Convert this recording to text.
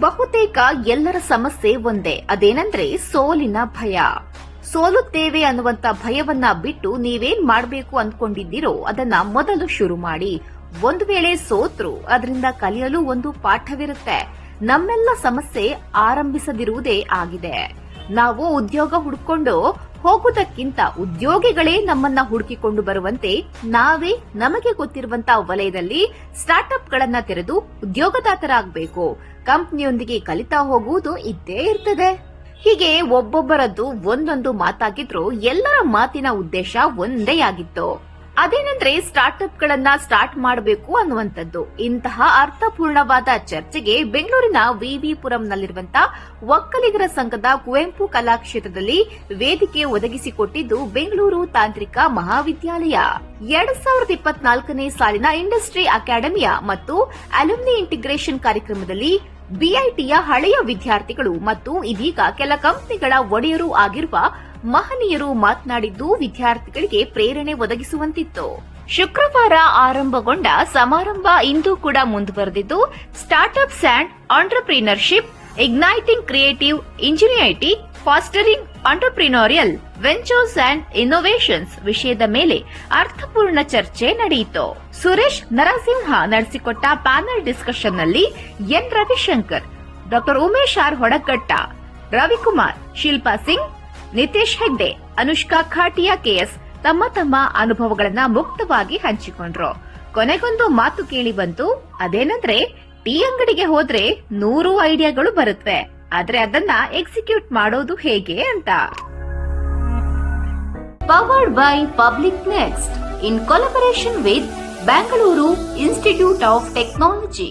ಬಹುತೇಕ ಎಲ್ಲರ ಸಮಸ್ಯೆ ಒಂದೇ. ಅದೇನಂದ್ರೆ ಸೋಲಿನ ಭಯ. ಸೋಲುತ್ತೇವೆ ಅನ್ನುವಂತ ಭಯವನ್ನ ಬಿಟ್ಟು ನೀವೇನ್ ಮಾಡಬೇಕು ಅಂದ್ಕೊಂಡಿದ್ದೀರೋ ಅದನ್ನ ಮೊದಲು ಶುರು ಮಾಡಿ. ಒಂದು ವೇಳೆ ಸೋತ್ರು, ಅದರಿಂದ ಕಲಿಯಲು ಒಂದು ಪಾಠವಿರುತ್ತೆ. ನಮ್ಮೆಲ್ಲ ಸಮಸ್ಯೆ ಆರಂಭಿಸದಿರುವುದೇ ಆಗಿದೆ. ನಾವು ಉದ್ಯೋಗ ಹುಡ್ಕೊಂಡು ಹೋಗುವುದಕ್ಕಿಂತ ಉದ್ಯೋಗಿಗಳೇ ನಮ್ಮನ್ನ ಹುಡುಕಿಕೊಂಡು ಬರುವಂತೆ ನಾವೇ ನಮಗೆ ಗೊತ್ತಿರುವಂತ ವಲಯದಲ್ಲಿ ಸ್ಟಾರ್ಟ್ಅಪ್ ಗಳನ್ನ ತೆರೆದು ಉದ್ಯೋಗದಾತರಾಗಬೇಕು. ಕಂಪನಿಯೊಂದಿಗೆ ಕಲಿತಾ ಹೋಗುವುದು ಇದ್ದೇ ಇರ್ತದೆ. ಹೀಗೆ ಒಬ್ಬೊಬ್ಬರದ್ದು ಒಂದೊಂದು ಮಾತಾಗಿದ್ರು ಎಲ್ಲರ ಮಾತಿನ ಉದ್ದೇಶ ಒಂದೇ ಆಗಿತ್ತು. ಅದೇನೆಂದ್ರೆ ಸ್ಟಾರ್ಟ್ಅಪ್ ಗಳನ್ನ ಸ್ಟಾರ್ಟ್ ಮಾಡಬೇಕು ಅನ್ನುವಂಥದ್ದು. ಇಂತಹ ಅರ್ಥಪೂರ್ಣವಾದ ಚರ್ಚೆಗೆ ಬೆಂಗಳೂರಿನ ವಿವಿಪುರಂನಲ್ಲಿರುವಂತ ಒಕ್ಕಲಿಗರ ಸಂಘದ ಕುವೆಂಪು ಕಲಾಕ್ಷೇತ್ರದಲ್ಲಿ ವೇದಿಕೆ ಒದಗಿಸಿಕೊಟ್ಟಿದ್ದು ಬೆಂಗಳೂರು ತಾಂತ್ರಿಕ ಮಹಾವಿದ್ಯಾಲಯ. ಎರಡ್ ಸಾವಿರದ ಇಪ್ಪತ್ನಾಲ್ಕನೇ ಸಾಲಿನ ಇಂಡಸ್ಟ್ರಿ ಅಕಾಡೆಮಿಯ ಮತ್ತು ಅಲುಮ್ನಿ ಇಂಟಿಗ್ರೇಷನ್ ಕಾರ್ಯಕ್ರಮದಲ್ಲಿ ಬಿಐಟಿಯ ಹಳೆಯ ವಿದ್ಯಾರ್ಥಿಗಳು ಮತ್ತು ಇದೀಗ ಕೆಲ ಕಂಪನಿಗಳ ಒಡೆಯರು ಆಗಿರುವ ಮಹನೀಯರು ಮಾತನಾಡಿದ್ದು ವಿದ್ಯಾರ್ಥಿಗಳಿಗೆ ಪ್ರೇರಣೆ ಒದಗಿಸುವಂತಿತ್ತು. ಶುಕ್ರವಾರ ಆರಂಭಗೊಂಡ ಸಮಾರಂಭ ಇಂದು ಕೂಡ ಮುಂದುವರೆದಿದ್ದು startups and entrepreneurship, igniting creative ingenuity, fostering entrepreneurial, ventures and innovations ವಿಷಯದ ಮೇಲೆ ಅರ್ಥಪೂರ್ಣ ಚರ್ಚೆ ನಡೆಯಿತು. ಸುರೇಶ್ ನರಸಿಂಹ ನಡೆಸಿಕೊಟ್ಟ panel ಡಿಸ್ಕಷನ್ನಲ್ಲಿ N Ravishankar, doctor Umesh R Hodagatta Ravikumar, Shilpa Singh Nitesh Hegde, Anushka Khatiya KS ತಮ್ಮ ತಮ್ಮ ಅನುಭವಗಳನ್ನ ಮುಕ್ತವಾಗಿ ಹಂಚಿಕೊಂಡ್ರು. ಕೊನೆಗೊಂದು ಮಾತು ಕೇಳಿ ಬಂತು, ಅದೇನಂದ್ರೆ ಟೀ ಅಂಗಡಿಗೆ ಹೋದ್ರೆ ನೂರು ಐಡಿಯಾಗಳು ಬರುತ್ತವೆ ಆದ್ರೆ ಅದನ್ನ ಎಕ್ಸಿಕ್ಯೂಟ್ ಮಾಡೋದು ಹೇಗೆ ಅಂತ. Powered by Public Next in collaboration with Bengaluru Institute of Technology